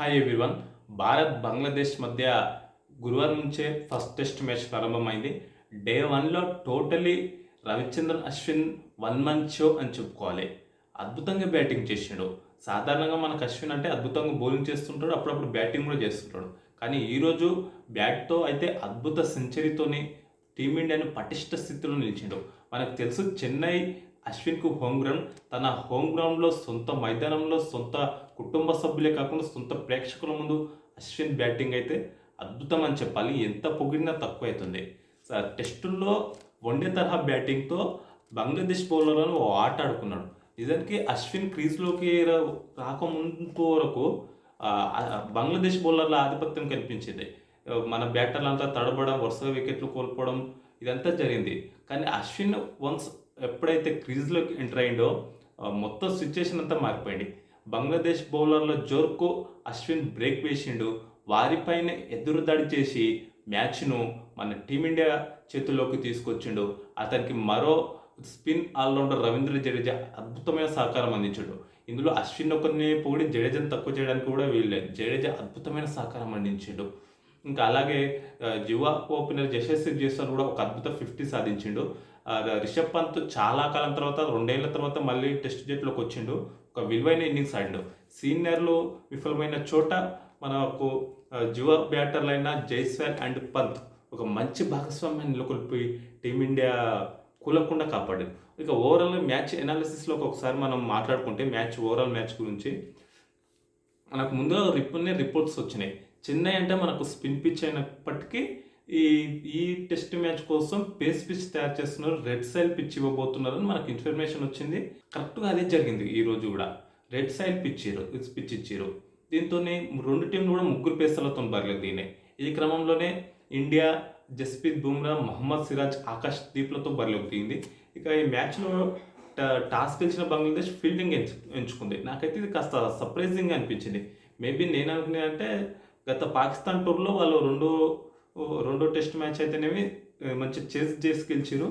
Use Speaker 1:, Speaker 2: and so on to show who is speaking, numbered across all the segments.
Speaker 1: Hi everyone Bharat Bangladesh మధ్య గురువారం నుంచే ఫస్ట్ టెస్ట్ మ్యాచ్ ప్రారంభమైంది. డే వన్లో totally Ravichandran Ashwin one man show అని చెప్పుకోవాలి. అద్భుతంగా బ్యాటింగ్ చేసిండు. సాధారణంగా మనకు అశ్విన్ అంటే అద్భుతంగా బౌలింగ్ చేస్తుంటాడు అప్పుడప్పుడు బ్యాటింగ్ కూడా చేస్తుంటాడు. కానీ ఈరోజు బ్యాట్తో అయితే అద్భుత సెంచరీతోని టీమిండియాను పటిష్ట స్థితిలో నిలిచిండు. మనకు తెలుసు చెన్నై అశ్విన్కు హోమ్ గ్రౌండ్ తన హోమ్ గ్రౌండ్లో సొంత మైదానంలో సొంత కుటుంబ సభ్యులే కాకుండా సొంత ప్రేక్షకుల ముందు అశ్విన్ బ్యాటింగ్ అయితే అద్భుతం అని చెప్పాలి. ఎంత పొగిడినా తక్కువ అవుతుంది టెస్టుల్లో వన్డే తరహా బ్యాటింగ్తో బంగ్లాదేశ్ బౌలర్లను ఓ ఆట ఆడుకున్నాడు. నిజానికి అశ్విన్ క్రీజ్లోకి రాకముందు వరకు బంగ్లాదేశ్ బౌలర్ల ఆధిపత్యం కనిపించింది మన బ్యాటర్లు అంతా తడబడం వరుసగా వికెట్లు కోల్పోవడం ఇదంతా జరిగింది. కానీ అశ్విన్ వన్స్ ఎప్పుడైతే క్రీజ్లోకి ఎంటర్ అయిందో మొత్తం సిచ్యుయేషన్ అంతా మారిపోయింది. బంగ్లాదేశ్ బౌలర్ల జోర్కు అశ్విన్ బ్రేక్ వేసిండు. వారిపైన ఎదురుదాడి చేసి మ్యాచ్ను మన టీమిండియా చేతుల్లోకి తీసుకొచ్చిండు. అతనికి మరో స్పిన్ ఆల్రౌండర్ రవీంద్ర జడేజా అద్భుతమైన సహకారం అందించాడు. ఇందులో అశ్విన్ ఒకరిని పొగిడి జడేజాను తక్కువ చేయడానికి కూడా వీల్లేదు. జడేజా అద్భుతమైన సహకారం అందించిండు. ఇంకా అలాగే ఆ, యువ ఓపెనర్ యశస్వి జైస్వాల్ కూడా ఒక అద్భుత ఫిఫ్టీ సాధించిండు. రిషబ్ పంత్ చాలా కాలం తర్వాత రెండేళ్ళ తర్వాత మళ్ళీ టెస్ట్ జట్టులోకి వచ్చిండు. ఒక విలువైన ఇన్నింగ్స్ ఆడిండు. సీనియర్లు విఫలమైన చోట మనకు ఆ, యువ బ్యాటర్లైన జైస్వాల్ అండ్ పంత్ ఒక మంచి భాగస్వామ్యాన్ని నెలకొల్పి టీమిండియా కూలకుండా కాపాడారు. ఇక ఓవరాల్ మ్యాచ్ ఎనాలిసిస్లోకి ఒకసారి మనం మాట్లాడుకుంటే మ్యాచ్ ఓవరాల్ మ్యాచ్ గురించి మనకు ముందుగా రిపోర్ట్నే రిపోర్ట్స్ వచ్చినాయి. చెన్నై అంటే మనకు స్పిన్ పిచ్ అయినప్పటికీ ఈ ఈ టెస్ట్ మ్యాచ్ కోసం పేస్ పిచ్ తయారు చేస్తున్నారు. రెడ్ సైల్ పిచ్ ఇవ్వబోతున్నారని మనకు ఇన్ఫర్మేషన్ వచ్చింది. కరెక్ట్గా అదే జరిగింది ఈ రోజు కూడా. రెడ్ సైల్ పిచ్ పిచ్ ఇచ్చారు. దీంతోనే రెండు టీంలు కూడా ముగ్గురు పేసర్లతో బరలేదు దిగినాయి. ఈ క్రమంలోనే ఇండియా జస్ప్రీత్ బుమ్రా మహమ్మద్ సిరాజ్ ఆకాష్ దీప్లతో బరిలోకి దిగింది. ఇక ఈ మ్యాచ్లో టా- టాస్ గెలిచిన బంగ్లాదేశ్ ఫీల్డింగ్ ఎంచు ఎంచుకుంది. నాకైతే ఇది కాస్త సర్ప్రైజింగ్ అనిపించింది. మేబీ నేను అనుకునే అంటే గత పాకిస్తాన్ టూర్లో వాళ్ళు రెండు రెండో టెస్ట్ మ్యాచ్ అయితేనేమి మంచి చేజ్ చేసి గెలిచారు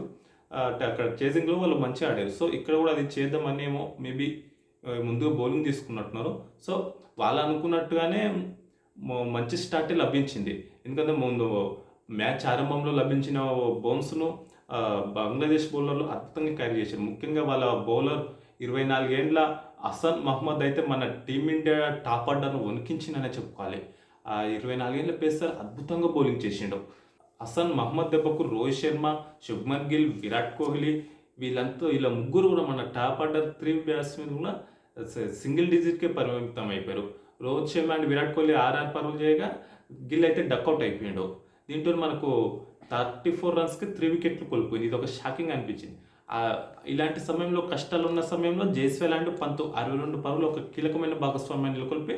Speaker 1: అక్కడ చేజింగ్లో వాళ్ళు మంచిగా ఆడారు. సో ఇక్కడ కూడా అది చేద్దామని ఏమో మేబీ ముందుగా బౌలింగ్ తీసుకున్నట్టున్నారు. సో వాళ్ళు అనుకున్నట్టుగానే మంచి స్టార్టే లభించింది. ఎందుకంటే ముందు మ్యాచ్ ఆరంభంలో లభించిన బౌన్స్ను బంగ్లాదేశ్ బౌలర్లు అద్భుతంగా క్యారీ చేశారు. ముఖ్యంగా వాళ్ళ బౌలర్ ఇరవై నాలుగేండ్ల అసన్ మహమ్మద్ అయితే మన టీమిండియా టాప్ ఆర్డర్ను వణికించిందనే చెప్పుకోవాలి. ఇరవై నాలుగేళ్ళ పేసర్ అద్భుతంగా బౌలింగ్ చేసిండు. హసన్ మహమ్మద్ దెబ్బకు రోహిత్ శర్మ శుభ్మన్ గిల్ విరాట్ కోహ్లీ వీళ్ళంతా వీళ్ళ ముగ్గురు కూడా మన టాప్ ఆర్డర్ త్రీ బ్యాట్స్మెన్ కూడా సింగిల్ డిజిట్కే పరిమితం అయిపోయారు రోహిత్ శర్మ అండ్ విరాట్ కోహ్లీ ఆర్ఆర్ పరుగులు చేయగా గిల్ అయితే డక్అవుట్ అయిపోయాడు. దీంతో మనకు థర్టీ ఫోర్ రన్స్కి త్రీ వికెట్లు కోల్పోయింది. ఇది ఒక షాకింగ్ అనిపించింది. ఇలాంటి సమయంలో కష్టాలు ఉన్న సమయంలో జేస్వే అండ్ పంతు అరవై రెండు పరుగులు ఒక కీలకమైన భాగస్వామ్యాన్ని నెలకొల్పి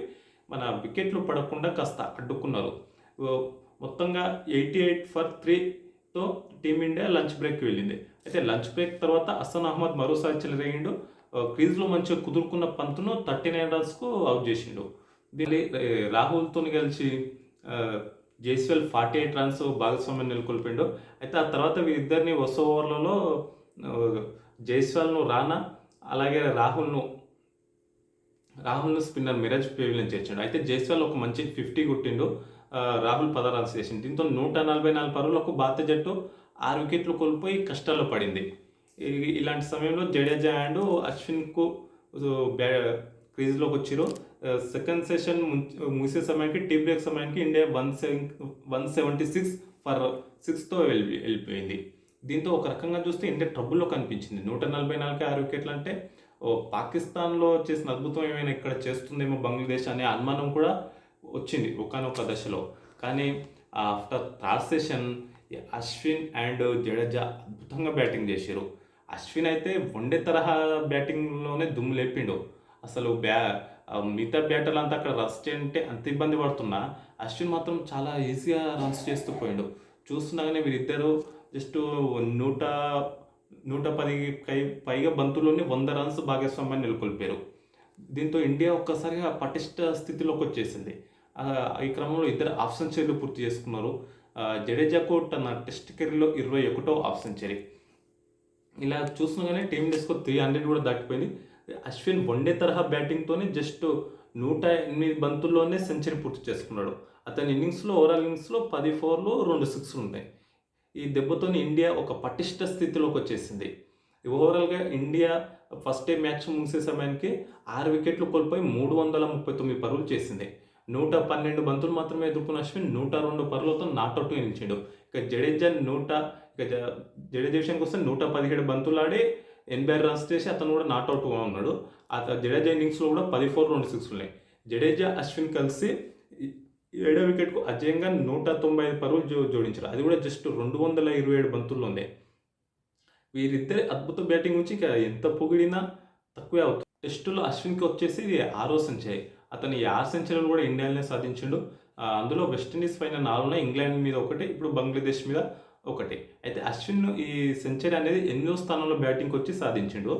Speaker 1: మన వికెట్లు పడకుండా కాస్త అడ్డుకున్నారు. మొత్తంగా ఎయిటీ ఎయిట్ ఫర్ త్రీతో టీమిండియా లంచ్ బ్రేక్ వెళ్ళింది. అయితే లంచ్ బ్రేక్ తర్వాత అసన్ అహ్మద్ మరోసారి చెలరేగిండు. క్రీజ్లో మంచిగా కుదురుకున్న పంతును థర్టీ నైన్ రన్స్కు అవుట్ చేసిండు. దీని రాహుల్తో కలిసి ఆ, ఫార్టీ ఎయిట్ రన్స్ భాగస్వామ్యం నెలకొల్పిండు. అయితే ఆ తర్వాత వీరిద్దరిని వరుస ఓవర్లలో జైస్వాల్ను రానా అలాగే రాహుల్ను రాహుల్ను స్పిన్నర్ మిరాజ్ పేవిలియన్ చేర్చాడు. అయితే జైస్వాల్ ఒక మంచి ఫిఫ్టీ కొట్టిండు. రాహుల్ పద రన్స్ చేసిండు. దీంతో నూట నలభై నాలుగు పరుగులకు భారత జట్టు ఆరు వికెట్లు కోల్పోయి కష్టాల్లో పడింది. ఇలాంటి సమయంలో జడేజా అండ్ అశ్విన్కు బ్యా క్రీజ్లోకి వచ్చిరు సెకండ్ సెషన్ ముగిసే సమయానికి టీ బ్రేక్ సమయానికి India one seven one seventy six for సిక్స్తో వెళ్ళి వెళ్ళిపోయింది. దీంతో ఒక రకంగా చూస్తే ఇండియా ట్రబుల్లో కనిపించింది. నూట నలభై నాలుగు ఆరు వికెట్లు అంటే పాకిస్తాన్లో చేసిన అద్భుతం ఏమైనా ఇక్కడ చేస్తుందేమో బంగ్లాదేశ్ అనే అనుమానం కూడా వచ్చింది ఒకనొక దశలో. కానీ after third session Ashwin and Jadeja అద్భుతంగా బ్యాటింగ్ చేశారు. అశ్విన్ అయితే వన్డే తరహా బ్యాటింగ్లోనే దుమ్ము లేపిండు. అసలు బ్యా మిగతా బ్యాటర్లు అంతా అక్కడ రన్స్ అంటే అంత ఇబ్బంది పడుతున్నా. అశ్విన్ మాత్రం చాలా ఈజీగా రన్స్ చేస్తూ పోయిండు. చూస్తుండగానే వీరిద్దరూ జస్ట్ నూట నూట పది పై పైగా బంతుల్లోనే వంద రన్స్ భాగస్వామ్యాన్ని నెలకొల్పారు. దీంతో ఇండియా ఒక్కసారిగా పటిష్ట స్థితిలోకి వచ్చేసింది. ఈ క్రమంలో ఇద్దరు హాఫ్ సెంచరీలు పూర్తి చేసుకున్నారు. జడేజాకు తన టెస్ట్ కెరీర్లో ఇరవై ఒకటో హాఫ్ సెంచరీ ఇలా చూస్తుండగానే టీం త్రీ హండ్రెడ్ కూడా దాటిపోయింది. అశ్విన్ వన్డే తరహా బ్యాటింగ్తోనే జస్ట్ నూట ఎనిమిది బంతుల్లోనే సెంచరీ పూర్తి చేసుకున్నాడు. అతని ఇన్నింగ్స్లో ఓవరాల్ ఇన్నింగ్స్లో పది ఫోర్లు రెండు సిక్స్లు ఉంటాయి ఈ దెబ్బతో ఇండియా ఒక పటిష్ట స్థితిలోకి వచ్చేసింది. ఓవరాల్గా ఇండియా ఫస్ట్ డే మ్యాచ్ ముగిసే సమయానికి ఆరు వికెట్లు కోల్పోయి మూడు వందల ముప్పై తొమ్మిది పరుగులు చేసింది. నూట పన్నెండు బంతులు మాత్రమే ఎదుర్కొన్న అశ్విన్ నూట రెండు పరుగులతో నాట్అవుట్ నిలిచిండు. ఇక జడేజా నూట ఇక జ- జడేజా విషయానికి వస్తే నూట పదిహేడు బంతులు ఆడి ఎనభై ఆరు రన్స్ చేసి అతను కూడా నాట్అవుట్గా ఉన్నాడు. ఆ జడేజా ఇన్నింగ్స్లో కూడా పది ఫోర్ రెండు సిక్స్ ఉన్నాయి జడేజా అశ్విన్ కలిసి ఏడో వికెట్కు అజయంగా నూట తొంభై ఐదు పరుగులు జో జోడించారు. అది కూడా జస్ట్ రెండు వందల ఇరవై ఏడు బంతుల్లో ఉంది వీరిద్దరి అద్భుత బ్యాటింగ్ నుంచి ఇక ఎంత పొగిడినా తక్కువే అవుతుంది. టెస్టులో అశ్విన్కి వచ్చేసి ఇది ఆరో సెంచరీ అతను ఈ ఆరు సెంచరీలు కూడా ఇండియాలోనే సాధించిండు. అందులో వెస్టిండీస్ పైన నాలుగు ఇంగ్లాండ్ మీద ఒకటి ఇప్పుడు బంగ్లాదేశ్ మీద ఒకటి. అయితే అశ్విన్ ఈ సెంచరీ అనేది ఎనిమిదో స్థానంలో బ్యాటింగ్కి వచ్చి సాధించిండు.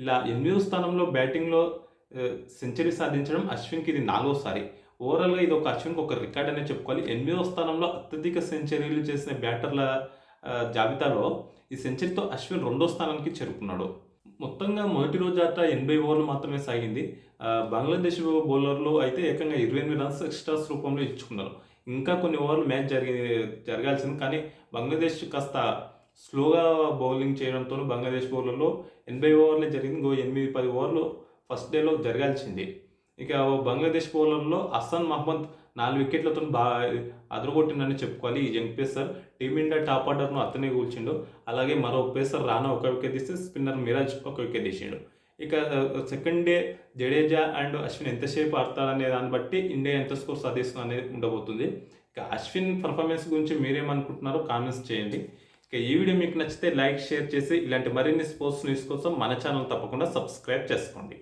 Speaker 1: ఇలా ఎనిమిదో స్థానంలో బ్యాటింగ్లో సెంచరీ సాధించడం అశ్విన్కి ఇది నాలుగోసారి. ఓవరాల్గా ఇది ఒక అశ్విన్కి ఒక రికార్డ్ అనే చెప్పుకోవాలి. ఎనిమిదో స్థానంలో అత్యధిక సెంచరీలు చేసిన బ్యాటర్ల జాబితాలో ఈ సెంచరీతో అశ్విన్ రెండో స్థానానికి చేరుకున్నాడు. మొత్తంగా మొదటి రోజు ఆట ఎనభై ఓవర్లు మాత్రమే సాగింది. బంగ్లాదేశ్ బౌలర్లు అయితే ఏకంగా ఇరవై ఎనిమిది రన్స్ ఎక్స్ట్రాస్ రూపంలో ఇచ్చుకున్నారు. ఇంకా కొన్ని ఓవర్లు మ్యాచ్ జరిగి జరగాల్సింది. కానీ బంగ్లాదేశ్ కాస్త స్లోగా బౌలింగ్ చేయడంతో బంగ్లాదేశ్ బౌలర్లో ఎనభై ఓవర్లే జరిగింది. ఇంకో ఎనిమిది పది ఓవర్లు ఫస్ట్ డేలో జరగాల్సింది. ఇక బంగ్లాదేశ్ బౌలర్లో అసన్ మహమ్మద్ నాలుగు వికెట్లతో బాగా అదరగొట్టిండని చెప్పుకోవాలి ఈ యంగ్ పేసర్. టీమిండియా టాప్ ఆర్డర్ను అతనే కూల్చిండు అలాగే మరో పేసర్ రానా ఒక వికెట్ తీస్తే స్పిన్నర్ మిరాజ్ ఒక వికెట్ తీసిండు. ఇక second day Jadeja and Ashwin ఎంతసేపు ఆడతారనే దాన్ని బట్టి ఇండియా ఎంత స్కోర్ సాధిస్తుంది అనేది ఉండబోతుంది. ఇక అశ్విన్ పర్ఫార్మెన్స్ గురించి మీరేమనుకుంటున్నారో కామెంట్స్ చేయండి. ఇక ఈ వీడియో మీకు నచ్చితే లైక్ షేర్ చేసి ఇలాంటి మరిన్ని స్పోర్ట్స్ న్యూస్ కోసం మన ఛానల్ తప్పకుండా సబ్స్క్రైబ్ చేసుకోండి.